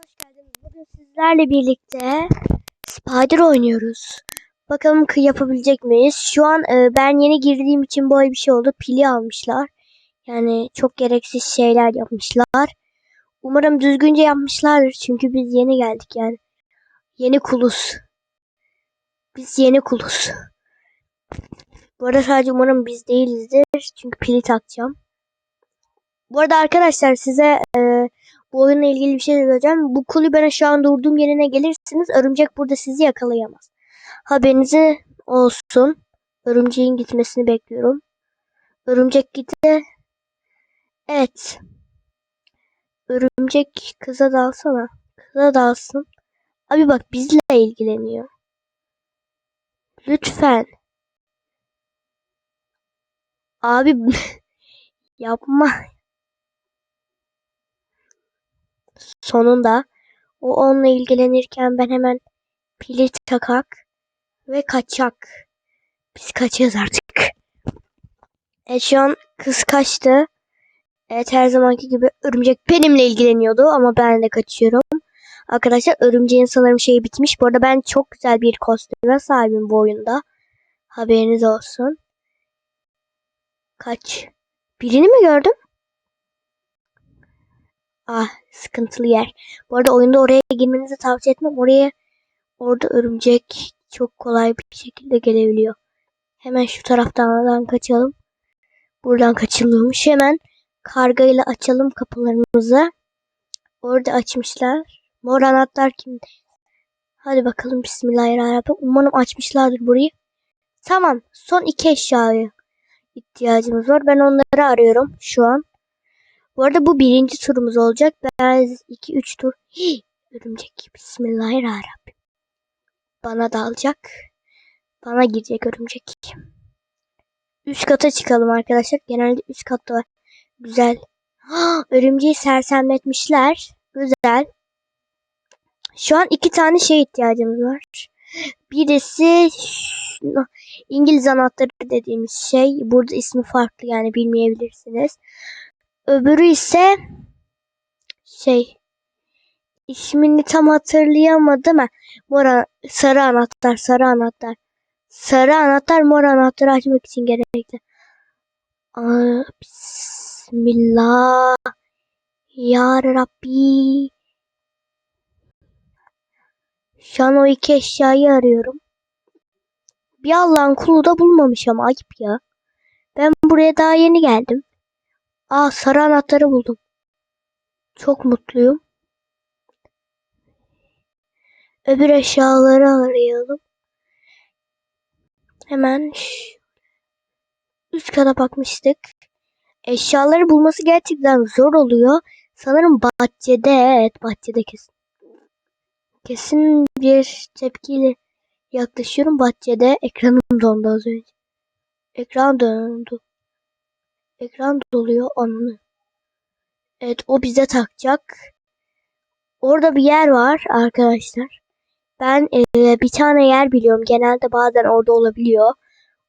hoş geldiniz. Bugün sizlerle birlikte Spider oynuyoruz. Bakalım kı yapabilecek miyiz? Şu an e, ben yeni girdiğim için böyle bir şey oldu. Pili almışlar. Yani çok gereksiz şeyler yapmışlar. Umarım düzgünce yapmışlardır. Çünkü biz yeni geldik yani. Yeni kuluz. Biz yeni kuluz. Bu arada sadece umarım biz değilizdir. Çünkü pili takacağım. Bu arada arkadaşlar size e, bu oyunla ilgili bir şey söyleyeceğim. Bu kulübene şu an durduğum yerine gelirsiniz. Örümcek burada sizi yakalayamaz. Haberinizi olsun. Örümceğin gitmesini bekliyorum. Örümcek gitti. Evet. Örümcek kıza dalsana. Kıza dalsın. Abi bak bizle ilgileniyor. Lütfen. Abi yapma. Sonunda o onunla ilgilenirken ben hemen pili takak ve kaçak. Biz kaçacağız artık. Evet şu an kız kaçtı. Evet her zamanki gibi örümcek benimle ilgileniyordu ama ben de kaçıyorum. Arkadaşlar örümceğin sanırım şeyi bitmiş. Bu arada ben çok güzel bir kostüme sahibim bu oyunda. Haberiniz olsun. Kaç. Birini mi gördüm? Ah sıkıntılı yer. Bu arada oyunda oraya girmenizi tavsiye etmem. Oraya orada örümcek çok kolay bir şekilde gelebiliyor. Hemen şu taraftan kaçalım. Buradan kaçılıyormuş. Hemen kargayla açalım kapılarımızı. Orada açmışlar. Mor anahtar kimde? Hadi bakalım Bismillahirrahmanirrahim. Umarım açmışlardır burayı. Tamam. Son iki eşyaya ihtiyacımız var. Ben onları arıyorum şu an. Bu arada bu birinci turumuz olacak. Ben 2-3 tur. Hii, örümcek. Bismillahirrahmanirrahim. Bana dalacak. Bana girecek örümcek. Üst kata çıkalım arkadaşlar. Genelde üst katta var. Güzel. Ha, örümceği sersemletmişler. Güzel. Şu an iki tane şey ihtiyacımız var. Birisi İngiliz anahtarı dediğimiz şey. Burada ismi farklı yani bilmeyebilirsiniz. Öbürü ise şey ismini tam hatırlayamadım ama mor sarı anahtar sarı anahtar sarı anahtar mor anahtarı açmak için gerekli. Bismillah Ya Rabbi Şu an o iki eşyayı arıyorum. Bir Allah'ın kulu da bulmamış ama ayıp ya. Ben buraya daha yeni geldim. Aa sarı anahtarı buldum. Çok mutluyum. Öbür eşyaları arayalım. Hemen üst kata bakmıştık. Eşyaları bulması gerçekten zor oluyor. Sanırım bahçede, evet bahçede kesin. Kesin bir tepkiyle yaklaşıyorum. Bahçede ekranım dondu az önce. Ekran dondu. Ekran doluyor onu. Evet o bize takacak. Orada bir yer var arkadaşlar. Ben e, bir tane yer biliyorum. Genelde bazen orada olabiliyor.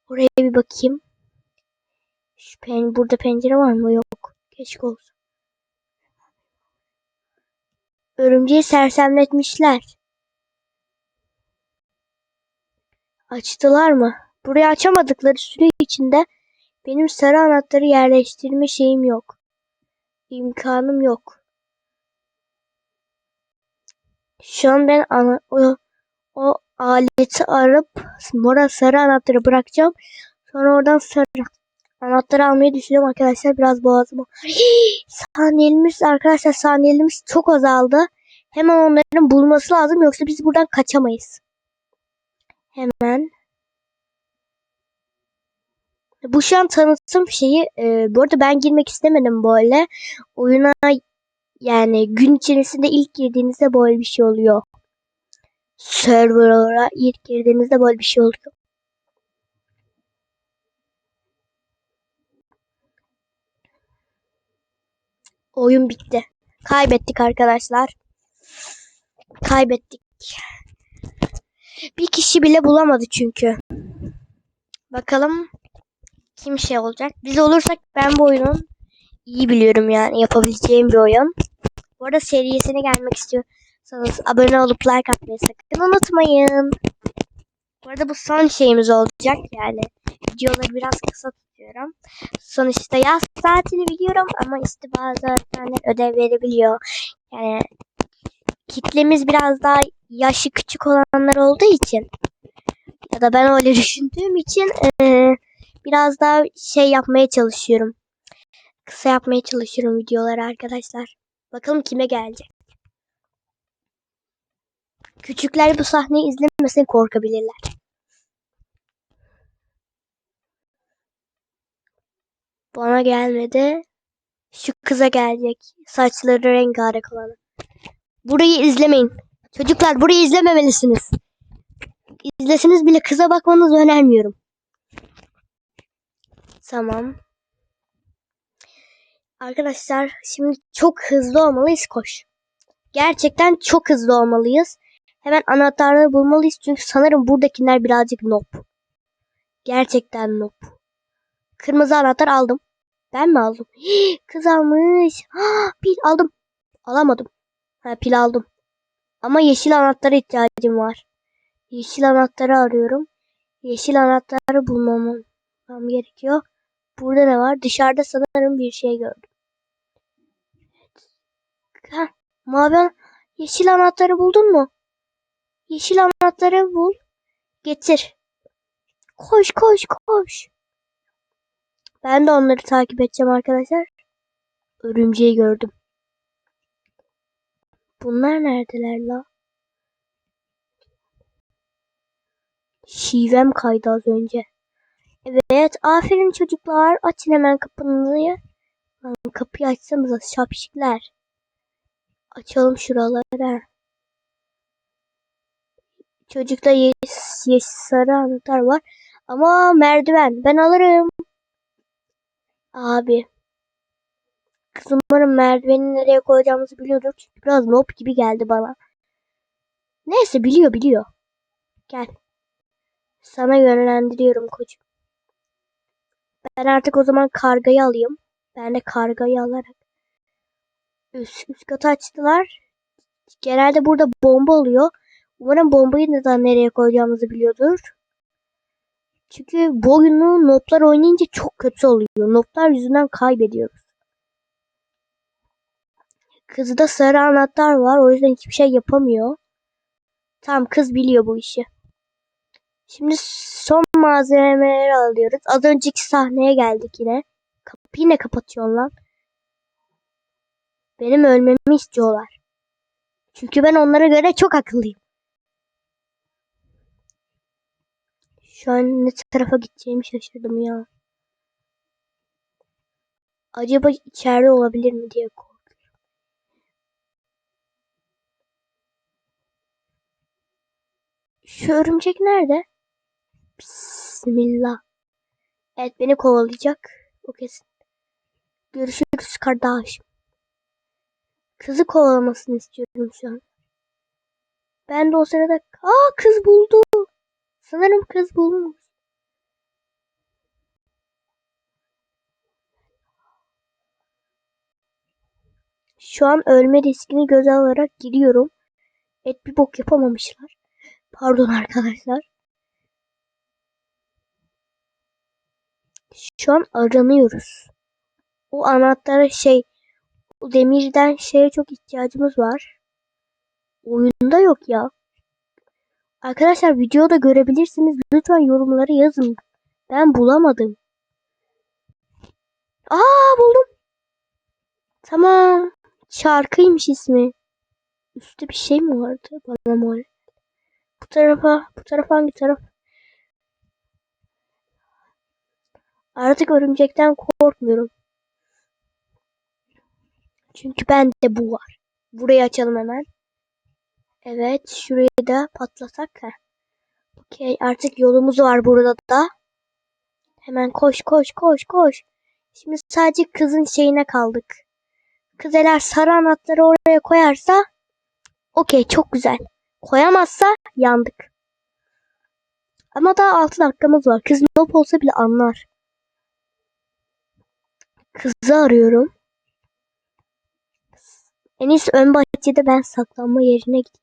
Oraya bir bakayım. Şu pen burada pencere var mı? Yok. Keşke olsa. Örümceği sersemletmişler. Açtılar mı? Burayı açamadıkları süre içinde benim sarı anahtarı yerleştirme şeyim yok. İmkanım yok. Şu an ben ana, o, o aleti arıp mora sarı anahtarı bırakacağım. Sonra oradan sarı anahtarı almayı düşünüyorum arkadaşlar. Biraz boğazıma. Saniyelerimiz arkadaşlar saniyelerimiz çok azaldı. Hemen onların bulması lazım yoksa biz buradan kaçamayız. Hemen. Bu şu an tanıtım şeyi. E, bu arada ben girmek istemedim böyle. Oyuna yani gün içerisinde ilk girdiğinizde böyle bir şey oluyor. Server'a ilk girdiğinizde böyle bir şey oluyor. Oyun bitti. Kaybettik arkadaşlar. Kaybettik. Bir kişi bile bulamadı çünkü. Bakalım kim şey olacak. Biz olursak ben bu oyunun iyi biliyorum yani yapabileceğim bir oyun. Bu arada serisine gelmek istiyorsanız abone olup like atmayı sakın unutmayın. Bu arada bu son şeyimiz olacak yani. Videoları biraz kısa tutuyorum. Sonuçta yaz tatili biliyorum ama işte bazı öğretmenler ödev verebiliyor. Yani kitlemiz biraz daha yaşı küçük olanlar olduğu için ya da ben öyle düşündüğüm için eee, biraz daha şey yapmaya çalışıyorum. Kısa yapmaya çalışıyorum videoları arkadaşlar. Bakalım kime gelecek. Küçükler bu sahneyi izlemesin korkabilirler. Bana gelmedi. Şu kıza gelecek. Saçları rengarenk olanı. Burayı izlemeyin. Çocuklar burayı izlememelisiniz. İzleseniz bile kıza bakmanızı önermiyorum. Tamam. Arkadaşlar şimdi çok hızlı olmalıyız koş. Gerçekten çok hızlı olmalıyız. Hemen anahtarları bulmalıyız çünkü sanırım buradakiler birazcık noob. Gerçekten noob. Kırmızı anahtar aldım. Ben mi aldım? Hii, Kız almış. Ha, pil aldım. Alamadım. Ha, pil aldım. Ama yeşil anahtara ihtiyacım var. Yeşil anahtarı arıyorum. Yeşil anahtarı bulmam gerekiyor. Burada ne var? Dışarıda sanırım bir şey gördüm. Ha, mavi an- yeşil anahtarı buldun mu? Yeşil anahtarı bul. Getir. Koş koş koş. Ben de onları takip edeceğim arkadaşlar. Örümceği gördüm. Bunlar neredeler la? Şivem kaydı az önce. Evet, aferin çocuklar. Açın hemen kapınızı. Kapıyı açsanıza şapşikler. Açalım şuraları. Çocukta yes, yes, sarı anahtar var. Ama merdiven. Ben alırım. Abi. Kız umarım merdiveni nereye koyacağımızı biliyordur. Çünkü biraz noob gibi geldi bana. Neyse biliyor biliyor. Gel. Sana yönlendiriyorum koçum. Ben artık o zaman kargayı alayım. Ben de kargayı alarak. Üst, üst katı açtılar. Genelde burada bomba oluyor. Umarım bombayı neden nereye koyacağımızı biliyordur. Çünkü bu oyunu notlar oynayınca çok kötü oluyor. Notlar yüzünden kaybediyoruz. Kızda sarı anahtar var. O yüzden hiçbir şey yapamıyor. Tamam kız biliyor bu işi. Şimdi son malzemeleri alıyoruz. Az önceki sahneye geldik yine. Kapıyı ne kapatıyorsun lan? Benim ölmemi istiyorlar. Çünkü ben onlara göre çok akıllıyım. Şu an ne tarafa gideceğimi şaşırdım ya. Acaba içeride olabilir mi diye korkuyorum. Şu örümcek nerede? Bismillah. Evet beni kovalayacak. O kesin. Görüşürüz kardeşim. Kızı kovalamasını istiyorum şu an. Ben de o sırada... Aa kız buldu. Sanırım kız bulmuş. Şu an ölme riskini göze alarak giriyorum. Et bir bok yapamamışlar. Pardon arkadaşlar. Şu an aranıyoruz. O anahtara şey, o demirden şeye çok ihtiyacımız var. Oyunda yok ya. Arkadaşlar videoda görebilirsiniz. Lütfen yorumlara yazın. Ben bulamadım. Aa buldum. Tamam. Şarkıymış ismi. Üstte bir şey mi vardı? Bana mı? Bu tarafa, bu tarafa hangi taraf? Artık örümcekten korkmuyorum. Çünkü bende bu var. Burayı açalım hemen. Evet, şurayı da patlasak. ha. Okey, artık yolumuz var burada da. Hemen koş koş koş koş. Şimdi sadece kızın şeyine kaldık. Kız eğer sarı anahtarı oraya koyarsa okey çok güzel. Koyamazsa yandık. Ama daha 6 dakikamız var. Kız noob olsa bile anlar. Kızı arıyorum. En iyisi ön bahçede ben saklanma yerine gideyim.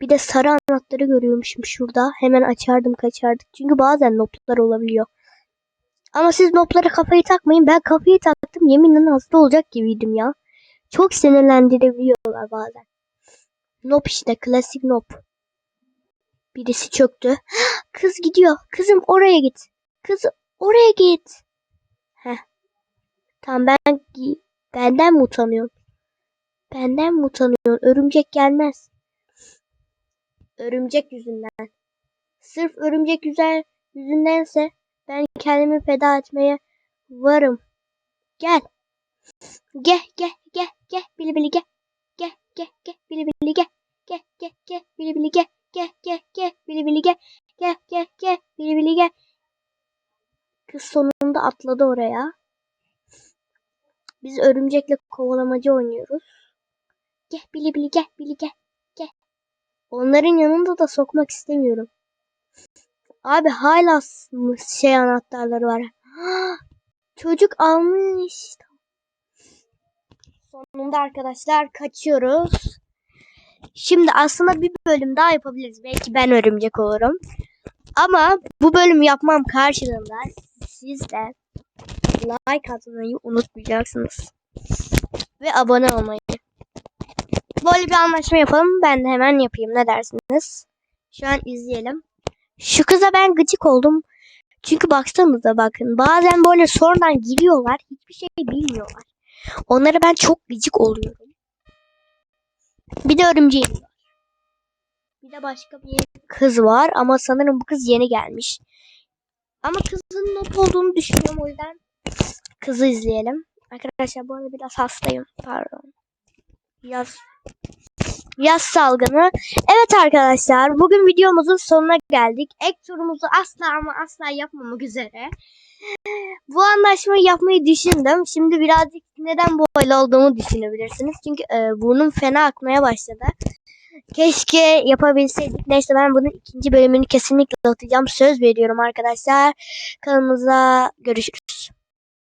Bir de sarı anahtarı görüyormuşum şurada. Hemen açardım kaçardık. Çünkü bazen noplar olabiliyor. Ama siz noplara kafayı takmayın. Ben kafayı taktım. Yeminle hasta olacak gibiydim ya. Çok sinirlendirebiliyorlar bazen. Nop işte. Klasik nop. Birisi çöktü. Kız gidiyor. Kızım oraya git. Kız oraya git. Tamam ben benden mi utanıyorsun? Benden mi utanıyorsun? Örümcek gelmez. Örümcek yüzünden. Sırf örümcek güzel yüzündense ben kendimi feda etmeye varım. Gel. Gel gel gel gel bili bili gel. Gel gel gel bili bili gel. Gel gel gel bili bili gel. Gel gel gel bili bili gel. Gel gel gel bili bili gel. Kız sonunda atladı oraya. Biz örümcekle kovalamacı oynuyoruz. Gel bili bili gel bili gel. Gel. Onların yanında da sokmak istemiyorum. Abi hala şey anahtarları var. Çocuk almış. Sonunda arkadaşlar kaçıyoruz. Şimdi aslında bir bölüm daha yapabiliriz. Belki ben örümcek olurum. Ama bu bölüm yapmam karşılığında siz de like atmayı unutmayacaksınız. Ve abone olmayı. Böyle bir anlaşma yapalım. Ben de hemen yapayım. Ne dersiniz? Şu an izleyelim. Şu kıza ben gıcık oldum. Çünkü baksanıza bakın. Bazen böyle sonradan giriyorlar. Hiçbir şey bilmiyorlar. Onlara ben çok gıcık oluyorum. Bir de örümceğim var. Bir de başka bir kız var. Ama sanırım bu kız yeni gelmiş. Ama kızın not olduğunu düşünüyorum. O yüzden kızı izleyelim. Arkadaşlar bu arada biraz hastayım. Pardon. Yaz yaz salgını. Evet arkadaşlar bugün videomuzun sonuna geldik. Ek turumuzu asla ama asla yapmamak üzere. Bu anlaşmayı yapmayı düşündüm. Şimdi birazcık neden böyle olduğumu düşünebilirsiniz. Çünkü e, burnum fena akmaya başladı. Keşke yapabilseydik. Neyse ben bunun ikinci bölümünü kesinlikle atacağım. Söz veriyorum arkadaşlar. Kanalımıza görüşürüz.